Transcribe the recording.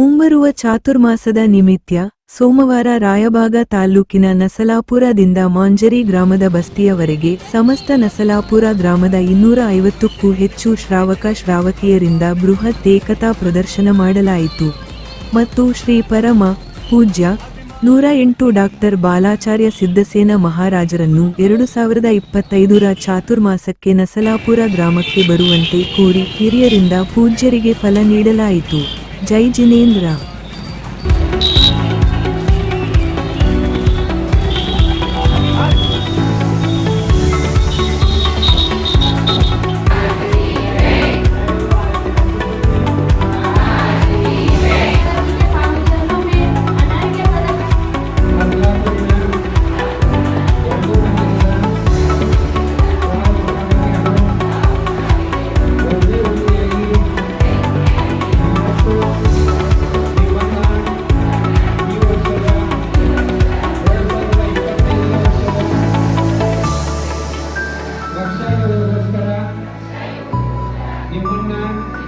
ಮುಂಬರುವ ಚಾತುರ್ಮಾಸದ ನಿಮಿತ್ಯ ಸೋಮವಾರ ರಾಯಬಾಗ ತಾಲ್ಲೂಕಿನ ನಸಲಾಪುರದಿಂದ ಮಾಂಜರಿ ಗ್ರಾಮದ ಬಸ್ತಿಯವರೆಗೆ ಸಮಸ್ತ ನಸಲಾಪುರ ಗ್ರಾಮದ ಇನ್ನೂರ ಐವತ್ತಕ್ಕೂ ಹೆಚ್ಚು ಶ್ರಾವಕ ಶ್ರಾವಕಿಯರಿಂದ ಬೃಹತ್ ಏಕತಾ ಪ್ರದರ್ಶನ ಮಾಡಲಾಯಿತು. ಮತ್ತು ಶ್ರೀ ಪರಮ ಪೂಜ್ಯ ನೂರ ಎಂಟು ಡಾಕ್ಟರ್ ಬಾಲಾಚಾರ್ಯ ಸಿದ್ದಸೇನ ಮಹಾರಾಜರನ್ನು ಎರಡು ಸಾವಿರದ ಇಪ್ಪತ್ತೈದರ ಚಾತುರ್ಮಾಸಕ್ಕೆ ನಸಲಾಪುರ ಗ್ರಾಮಕ್ಕೆ ಬರುವಂತೆ ಕೋರಿ ಹಿರಿಯರಿಂದ ಪೂಜ್ಯರಿಗೆ ಫಲ ನೀಡಲಾಯಿತು. Jai Jinendra Masya Allah, saudara-saudara. Yang menang.